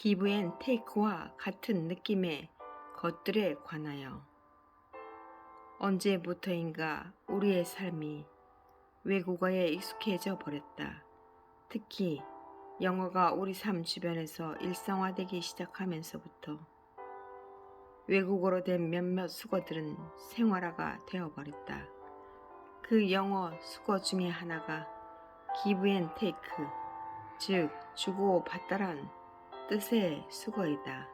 기브 앤 테이크와 같은 느낌의 것들에 관하여 언제부터인가 우리의 삶이 외국어에 익숙해져 버렸다. 특히 영어가 우리 삶 주변에서 일상화되기 시작하면서부터 외국어로 된 몇몇 수거들은 생활화가 되어버렸다. 그 영어 수거 중에 하나가 take, 즉 주고 받다란 뜻의 수거이다.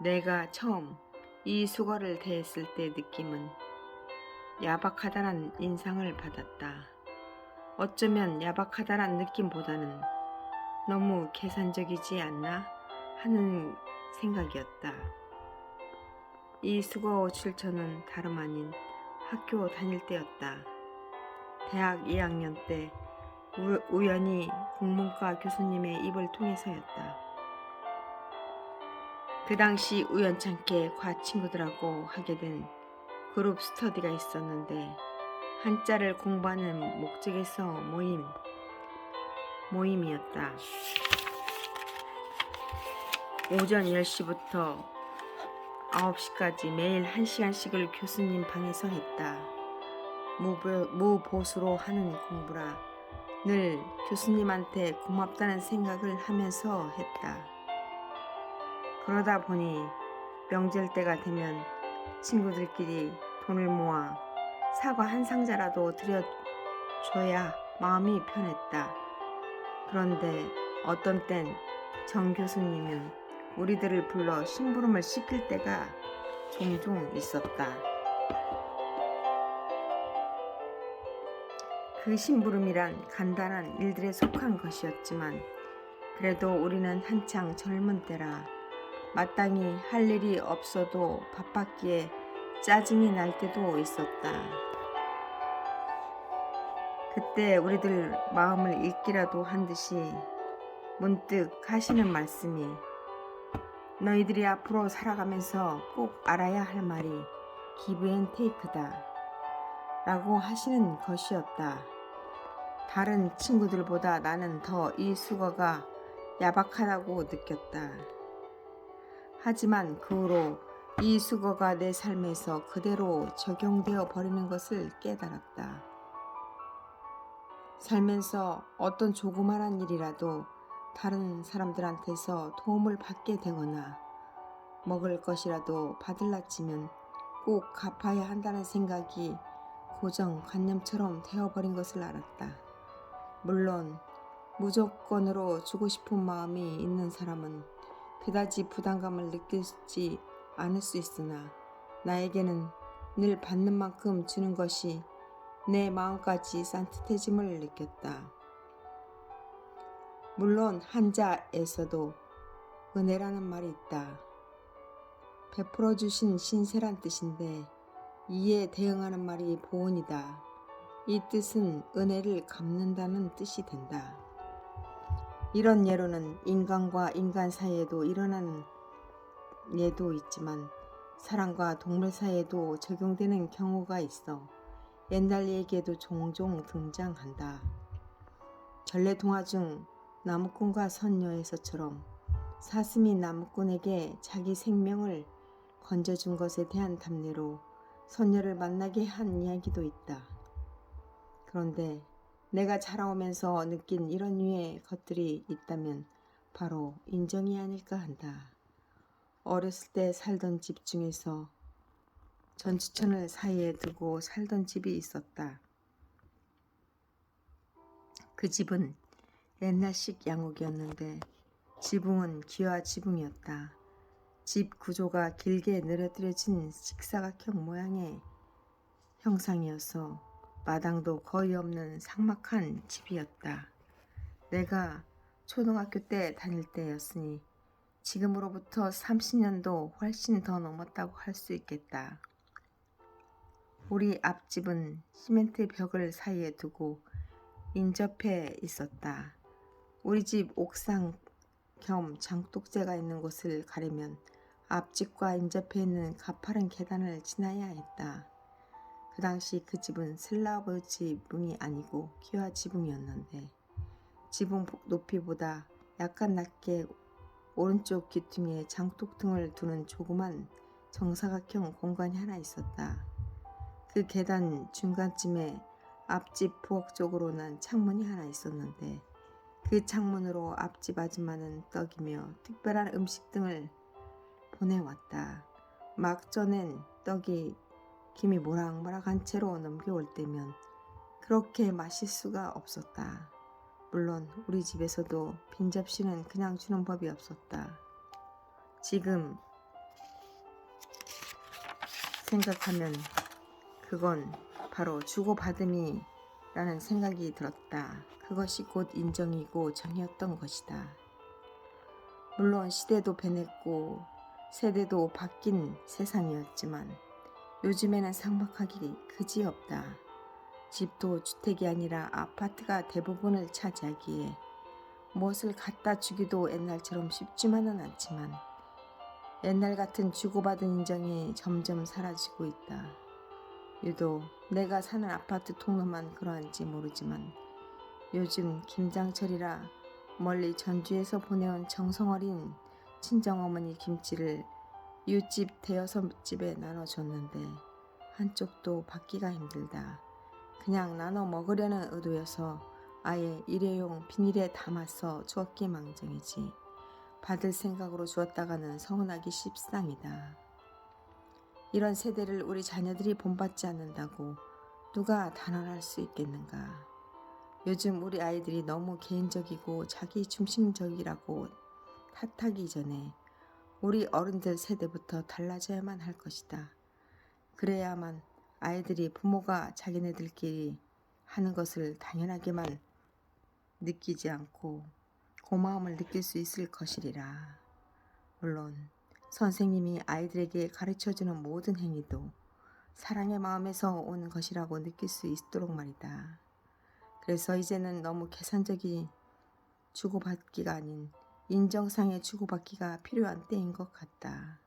내가 처음 이 수거를 대했을 때 느낌은 야박하다는 인상을 받았다. 어쩌면 야박하다란 느낌보다는 너무 계산적이지 않나 하는 생각이었다. 이 수거 출처는 다름 아닌 학교 다닐 때였다. 대학 2학년 때 우, 우연히 국문과 교수님의 입을 통해서였다. 그 당시 우연찮게 과 친구들하고 하게 된 그룹 스터디가 있었는데 한자를 공부하는 목적에서 모임 모임이었다. 오전 10시부터 9시까지 매일 1시간씩을 교수님 방에서 했다. 무보, 무보수로 하는 공부라 늘 교수님한테 고맙다는 생각을 하면서 했다. 그러다 보니 명절 때가 되면 친구들끼리 돈을 모아 사과 한 상자라도 드려줘야 마음이 편했다. 그런데 어떤 땐 정 교수님은 우리들을 불러 심부름을 시킬 때가 종종 있었다. 그 심부름이란 간단한 일들에 속한 것이었지만 그래도 우리는 한창 젊은 때라 마땅히 할 일이 없어도 바빴기에 짜증이 날 때도 있었다. 그때 우리들 마음을 읽기라도 한 듯이 문득 하시는 말씀이 너희들이 앞으로 살아가면서 꼭 알아야 할 말이 기브 앤 테이크다 라고 하시는 것이었다. 다른 친구들보다 나는 더 이 수거가 야박하다고 느꼈다. 하지만 그 후로 이 수거가 내 삶에서 그대로 적용되어 버리는 것을 깨달았다. 살면서 어떤 조그마한 일이라도 다른 사람들한테서 도움을 받게 되거나 먹을 것이라도 받을라 치면 꼭 갚아야 한다는 생각이 고정관념처럼 되어버린 것을 알았다. 물론 무조건으로 주고 싶은 마음이 있는 사람은 그다지 부담감을 느끼지 않을 수 있으나 나에게는 늘 받는 만큼 주는 것이 내 마음까지 산뜻해짐을 느꼈다. 물론 한자에서도 은혜라는 말이 있다. 베풀어 주신 신세란 뜻인데 이에 대응하는 말이 보온이다. 이 뜻은 은혜를 갚는다는 뜻이 된다. 이런 예로는 인간과 인간 사이에도 일어나는 예도 있지만 사람과 동물 사이에도 적용되는 경우가 있어 옛날 얘기에도 종종 등장한다. 전래 동화 중 나무꾼과 선녀에서처럼 사슴이 나무꾼에게 자기 생명을 건져준 것에 대한 답례로 선녀를 만나게 한 이야기도 있다. 그런데 내가 자라오면서 느낀 이런 류의 것들이 있다면 바로 인정이 아닐까 한다. 어렸을 때 살던 집 중에서 전주천을 사이에 두고 살던 집이 있었다. 그 집은 옛날식 양옥이었는데 지붕은 기와 지붕이었다. 집 구조가 길게 늘어뜨려진 직사각형 모양의 형상이어서 마당도 거의 없는 삭막한 집이었다. 내가 초등학교 때 다닐 때였으니 지금으로부터 30년도 훨씬 더 넘었다고 할 수 있겠다. 우리 앞집은 시멘트 벽을 사이에 두고 인접해 있었다. 우리 집 옥상 겸 장독재가 있는 곳을 가려면 앞집과 인접해 있는 가파른 계단을 지나야 했다. 그 당시 그 집은 슬라브 지붕이 아니고 기와 지붕이었는데 지붕 높이보다 약간 낮게 오른쪽 귀퉁이에 장독등을 두는 조그만 정사각형 공간이 하나 있었다. 그 계단 중간쯤에 앞집 부엌 쪽으로 난 창문이 하나 있었는데 그 창문으로 앞집 아줌마는 떡이며 특별한 음식 등을 보내왔다. 막 쪄낸 떡이 김이 모락모락한 채로 넘겨올 때면 그렇게 마실 수가 없었다. 물론 우리 집에서도 빈 접시는 그냥 주는 법이 없었다. 지금 생각하면 그건 바로 주고받음이라는 생각이 들었다. 그것이 곧 인정이고 정이었던 것이다. 물론 시대도 변했고 세대도 바뀐 세상이었지만 요즘에는 삭막하기 그지없다. 집도 주택이 아니라 아파트가 대부분을 차지하기에 무엇을 갖다 주기도 옛날처럼 쉽지만은 않지만 옛날 같은 주고받은 인정이 점점 사라지고 있다. 유독 내가 사는 아파트 통로만 그러한지 모르지만 요즘 김장철이라 멀리 전주에서 보내온 정성어린 친정어머니 김치를 이웃집 대여섯 집에 나눠줬는데 한쪽도 받기가 힘들다. 그냥 나눠 먹으려는 의도여서 아예 일회용 비닐에 담아서 주었기 망정이지. 받을 생각으로 주었다가는 서운하기 십상이다. 이런 세대를 우리 자녀들이 본받지 않는다고 누가 단언할 수 있겠는가. 요즘 우리 아이들이 너무 개인적이고 자기 중심적이라고 탓하기 전에 우리 어른들 세대부터 달라져야만 할 것이다. 그래야만 아이들이 부모가 자기네들끼리 하는 것을 당연하게만 느끼지 않고 고마움을 느낄 수 있을 것이리라. 물론 선생님이 아이들에게 가르쳐주는 모든 행위도 사랑의 마음에서 오는 것이라고 느낄 수 있도록 말이다. 그래서 이제는 너무 계산적인 주고받기가 아닌 인정상의 주고받기가 필요한 때인 것 같다.